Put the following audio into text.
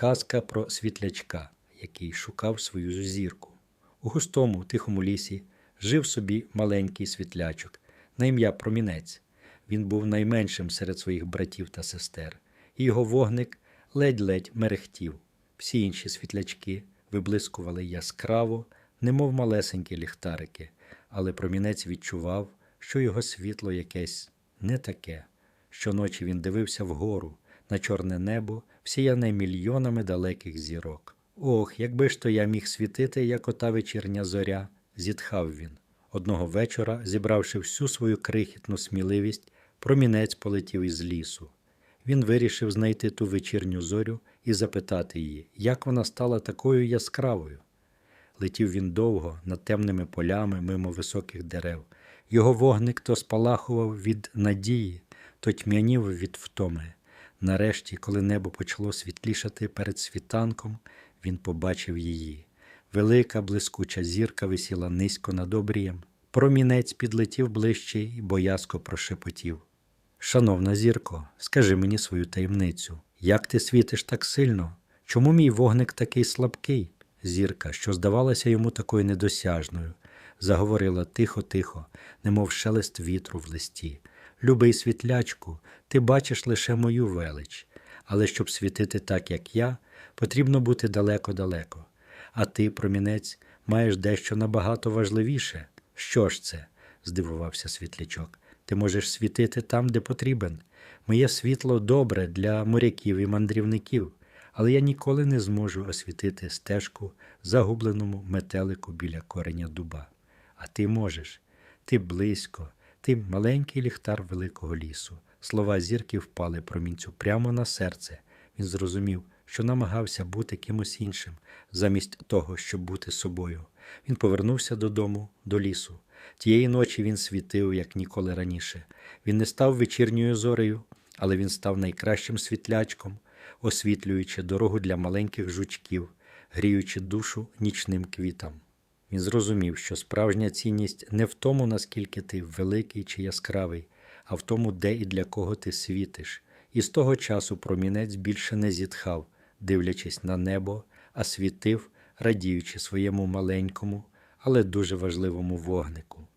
Казка про світлячка, який шукав свою зірку. У густому тихому лісі жив собі маленький світлячок на ім'я Промінець. Він був найменшим серед своїх братів та сестер, і його вогник ледь-ледь мерехтів. Всі інші світлячки виблискували яскраво, немов малесенькі ліхтарики, але промінець відчував, що його світло якесь не таке. Щоночі він дивився вгору на чорне небо, всіяне мільйонами далеких зірок. Ох, якби ж то я міг світити, як ота вечірня зоря, зітхав він. Одного вечора, зібравши всю свою крихітну сміливість, промінець полетів із лісу. Він вирішив знайти ту вечірню зорю і запитати її, як вона стала такою яскравою. Летів він довго над темними полями мимо високих дерев. Його вогник то спалахував від надії, то тьмянів від втоми. Нарешті, коли небо почало світлішати перед світанком, він побачив її. Велика блискуча зірка висіла низько над обрієм. Промінець підлетів ближче і боязко прошепотів. Шановна зірко, скажи мені свою таємницю. Як ти світиш так сильно? Чому мій вогник такий слабкий? Зірка, що здавалася йому такою недосяжною, заговорила тихо-тихо, немов шелест вітру в листі. Любий світлячку, ти бачиш лише мою велич, але щоб світити так, як я, потрібно бути далеко-далеко. А ти, промінець, маєш дещо набагато важливіше. Що ж це? здивувався світлячок. Ти можеш світити там, де потрібен. Моє світло добре для моряків і мандрівників, але я ніколи не зможу освітити стежку загубленому метелику біля кореня дуба. А ти можеш. Ти близько, ти маленький ліхтар великого лісу. Слова зірки впали промінцю прямо на серце. Він зрозумів, що намагався бути кимось іншим, замість того, щоб бути собою. Він повернувся додому, до лісу. Тієї ночі він світив, як ніколи раніше. Він не став вечірньою зорею, але він став найкращим світлячком, освітлюючи дорогу для маленьких жучків, гріючи душу нічним квітам. Він зрозумів, що справжня цінність не в тому, наскільки ти великий чи яскравий, а в тому, де і для кого ти світиш. І з того часу промінець більше не зітхав, дивлячись на небо, а світив, радіючи своєму маленькому, але дуже важливому вогнику.